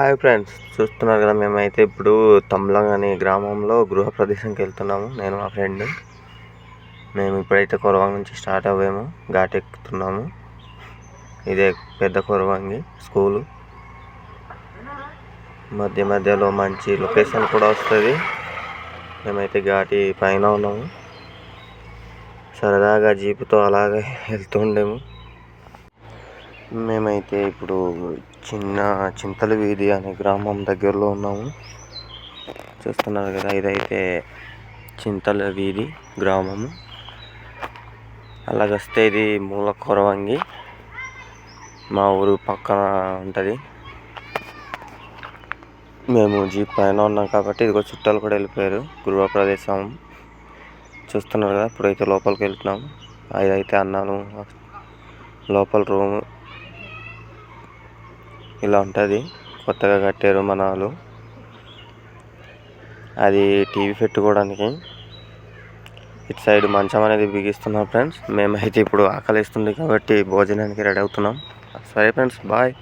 Hi friends చూస్తున్నారు కదా మేమైతే ఇప్పుడు తమ్లంగ్ అనే గ్రామంలో గృహ ప్రదేశంకి వెళ్తున్నాము. నేను మా ఫ్రెండ్. మేము ఇప్పుడైతే కొరవాంగ్ నుంచి స్టార్ట్ అవ్వాము ఘాట్ ఎక్కుతున్నాము. ఇదే పెద్ద కొరవాంగి స్కూలు. మధ్య మధ్యలో మంచి లొకేషన్ కూడా వస్తుంది. మేమైతే ఘాటి పైన ఉన్నాము. సరదాగా జీపుతో అలాగే వెళ్తుండేము మేమైతే ఇప్పుడు చిన్న చింతల వీధి అనే గ్రామం దగ్గరలో ఉన్నాము. చూస్తున్నారు కదా ఇదైతే చింతల వీధి గ్రామము. అలాగొస్తే ఇది మూల కొరవంగి. మా ఊరు పక్కన ఉంటుంది. మేము జీప్ పైన ఉన్నాం కాబట్టి ఇదిగో చుట్టాలు కూడా వెళ్ళిపోయారు. గృహ ప్రదేశం. చూస్తున్నారు కదా ఇప్పుడైతే లోపలికి వెళ్తున్నాం. అదైతే అన్నాను లోపల రూమ్. ఇలా ఉంటుంది. కొత్తగా కట్టారు మన వాళ్ళు అది టీవీ పెట్టుకోవడానికి. ఇటు సైడ్ మంచం అనేది బిగిస్తున్నాం ఫ్రెండ్స్. మేమైతే ఇప్పుడు ఆకలిస్తుంది కాబట్టి భోజనానికి రెడీ అవుతున్నాం. సరే ఫ్రెండ్స్ బాయ్.